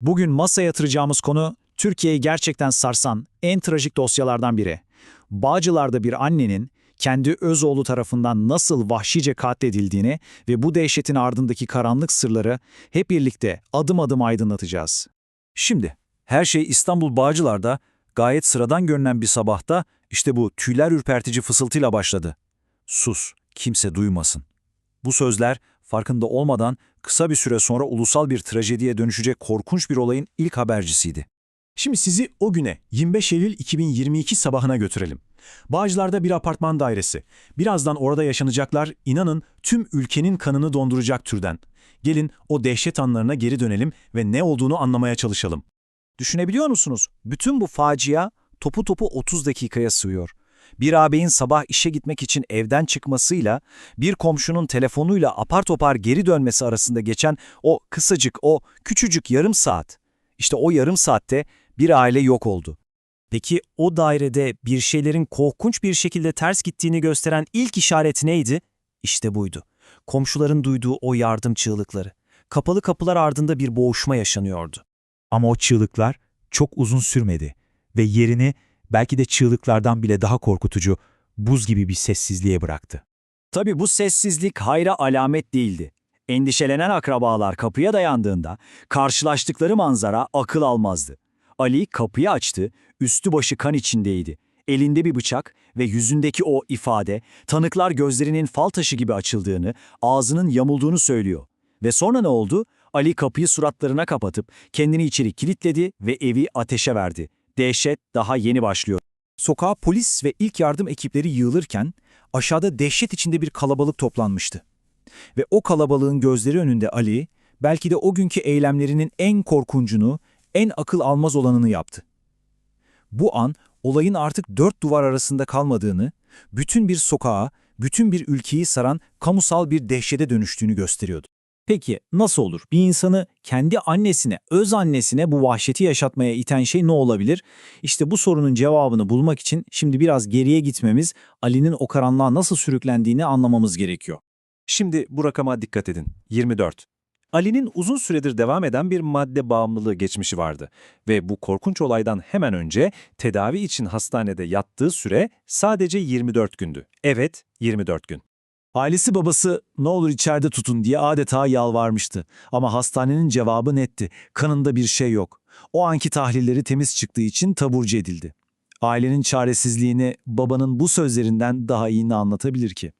Bugün masaya yatıracağımız konu Türkiye'yi gerçekten sarsan en trajik dosyalardan biri. Bağcılar'da bir annenin kendi öz oğlu tarafından nasıl vahşice katledildiğini ve bu dehşetin ardındaki karanlık sırları hep birlikte adım adım aydınlatacağız. Şimdi her şey İstanbul Bağcılar'da gayet sıradan görünen bir sabahta işte bu tüyler ürpertici fısıltıyla başladı. Sus, kimse duymasın. Bu sözler farkında olmadan kısa bir süre sonra ulusal bir trajediye dönüşecek korkunç bir olayın ilk habercisiydi. Şimdi sizi o güne 25 Eylül 2022 sabahına götürelim. Bağcılar'da bir apartman dairesi. Birazdan orada yaşanacaklar inanın tüm ülkenin kanını donduracak türden. Gelin o dehşet anlarına geri dönelim ve ne olduğunu anlamaya çalışalım. Düşünebiliyor musunuz? Bütün bu facia topu topu 30 dakikaya sığıyor. Bir ağabeyin sabah işe gitmek için evden çıkmasıyla, bir komşunun telefonuyla apar topar geri dönmesi arasında geçen o kısacık, o küçücük yarım saat. İşte o yarım saatte bir aile yok oldu. Peki o dairede bir şeylerin korkunç bir şekilde ters gittiğini gösteren ilk işaret neydi? İşte buydu. Komşuların duyduğu o yardım çığlıkları. Kapalı kapılar ardında bir boğuşma yaşanıyordu. Ama o çığlıklar çok uzun sürmedi ve yerini belki de çığlıklardan bile daha korkutucu, buz gibi bir sessizliğe bıraktı. Tabii bu sessizlik hayra alamet değildi. Endişelenen akrabalar kapıya dayandığında karşılaştıkları manzara akıl almazdı. Ali kapıyı açtı, üstü başı kan içindeydi. Elinde bir bıçak ve yüzündeki o ifade, tanıklar gözlerinin fal taşı gibi açıldığını, ağzının yamulduğunu söylüyor. Ve sonra ne oldu? Ali kapıyı suratlarına kapatıp kendini içeri kilitledi ve evi ateşe verdi. Dehşet daha yeni başlıyor. Sokağa polis ve ilk yardım ekipleri yığılırken aşağıda dehşet içinde bir kalabalık toplanmıştı. Ve o kalabalığın gözleri önünde Ali, belki de o günkü eylemlerinin en korkuncunu, en akıl almaz olanını yaptı. Bu an olayın artık dört duvar arasında kalmadığını, bütün bir sokağa, bütün bir ülkeyi saran kamusal bir dehşete dönüştüğünü gösteriyordu. Peki nasıl olur? Bir insanı kendi annesine, öz annesine bu vahşeti yaşatmaya iten şey ne olabilir? İşte bu sorunun cevabını bulmak için şimdi biraz geriye gitmemiz, Ali'nin o karanlığa nasıl sürüklendiğini anlamamız gerekiyor. Şimdi bu rakama dikkat edin. 24. Ali'nin uzun süredir devam eden bir madde bağımlılığı geçmişi vardı ve bu korkunç olaydan hemen önce tedavi için hastanede yattığı süre sadece 24 gündü. Evet, 24 gün. Ailesi babası ne olur içeride tutun diye adeta yalvarmıştı. Ama hastanenin cevabı netti. Kanında bir şey yok. O anki tahlilleri temiz çıktığı için taburcu edildi. Ailenin çaresizliğini babanın bu sözlerinden daha iyi ne anlatabilir ki?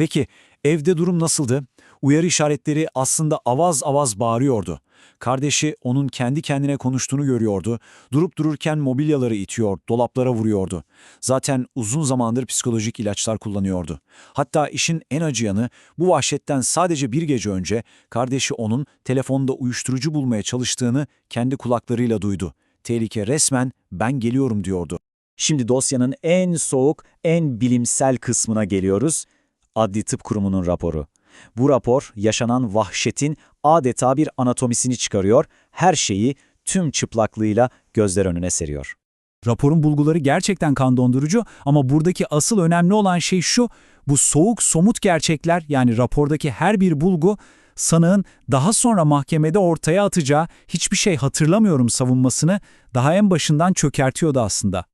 Peki evde durum nasıldı? Uyarı işaretleri aslında avaz avaz bağırıyordu. Kardeşi onun kendi kendine konuştuğunu görüyordu. Durup dururken mobilyaları itiyor, dolaplara vuruyordu. Zaten uzun zamandır psikolojik ilaçlar kullanıyordu. Hatta işin en acıyanı bu vahşetten sadece bir gece önce kardeşi onun telefonda uyuşturucu bulmaya çalıştığını kendi kulaklarıyla duydu. Tehlike resmen ben geliyorum diyordu. Şimdi dosyanın en soğuk, en bilimsel kısmına geliyoruz. Adli Tıp Kurumu'nun raporu. Bu rapor yaşanan vahşetin adeta bir anatomisini çıkarıyor, her şeyi tüm çıplaklığıyla gözler önüne seriyor. Raporun bulguları gerçekten kan dondurucu ama buradaki asıl önemli olan şey şu, bu soğuk somut gerçekler yani rapordaki her bir bulgu sanığın daha sonra mahkemede ortaya atacağı hiçbir şey hatırlamıyorum savunmasını daha en başından çökertiyordu aslında.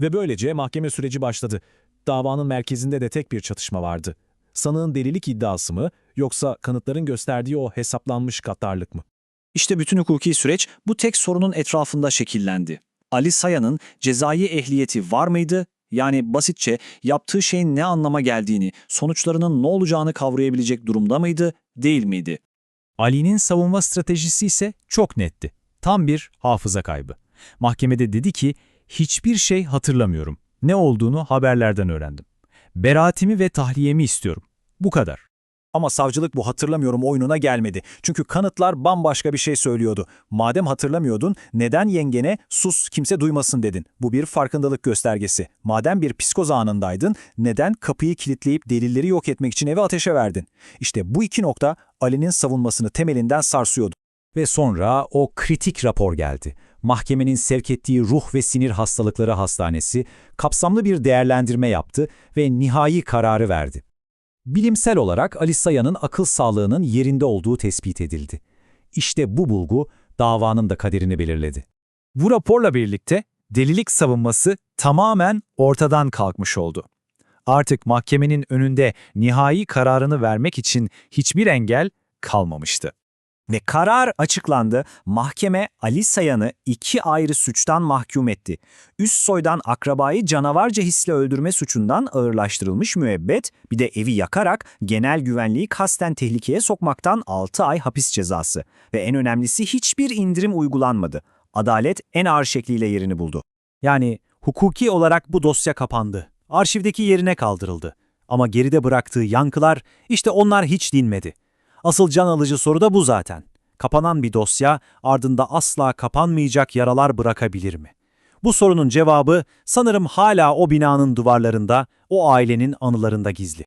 Ve böylece mahkeme süreci başladı. Davanın merkezinde de tek bir çatışma vardı. Sanığın delilik iddiası mı yoksa kanıtların gösterdiği o hesaplanmış gaddarlık mı? İşte bütün hukuki süreç bu tek sorunun etrafında şekillendi. Ali Saya'nın cezai ehliyeti var mıydı? Yani basitçe yaptığı şeyin ne anlama geldiğini, sonuçlarının ne olacağını kavrayabilecek durumda mıydı, değil miydi? Ali'nin savunma stratejisi ise çok netti. Tam bir hafıza kaybı. Mahkemede dedi ki, hiçbir şey hatırlamıyorum. Ne olduğunu haberlerden öğrendim. Beraatimi ve tahliyemi istiyorum. Bu kadar. Ama savcılık bu hatırlamıyorum oyununa gelmedi. Çünkü kanıtlar bambaşka bir şey söylüyordu. Madem hatırlamıyordun, neden yengene sus kimse duymasın dedin? Bu bir farkındalık göstergesi. Madem bir psikoz anındaydın, neden kapıyı kilitleyip delilleri yok etmek için eve ateşe verdin? İşte bu iki nokta Ali'nin savunmasını temelinden sarsıyordu. Ve sonra o kritik rapor geldi. Mahkemenin sevk ettiği ruh ve sinir hastalıkları hastanesi kapsamlı bir değerlendirme yaptı ve nihai kararı verdi. Bilimsel olarak Ali Saya'nın akıl sağlığının yerinde olduğu tespit edildi. İşte bu bulgu davanın da kaderini belirledi. Bu raporla birlikte delilik savunması tamamen ortadan kalkmış oldu. Artık mahkemenin önünde nihai kararını vermek için hiçbir engel kalmamıştı. Ve karar açıklandı. Mahkeme Ali Sayan'ı iki ayrı suçtan mahkum etti. Üst soydan akrabayı canavarca hisle öldürme suçundan ağırlaştırılmış müebbet, bir de evi yakarak genel güvenliği kasten tehlikeye sokmaktan 6 ay hapis cezası. Ve en önemlisi hiçbir indirim uygulanmadı. Adalet en ağır şekliyle yerini buldu. Yani hukuki olarak bu dosya kapandı. Arşivdeki yerine kaldırıldı. Ama geride bıraktığı yankılar, işte onlar hiç dinmedi. Asıl can alıcı soru da bu zaten. Kapanan bir dosya ardında asla kapanmayacak yaralar bırakabilir mi? Bu sorunun cevabı sanırım hala o binanın duvarlarında, o ailenin anılarında gizli.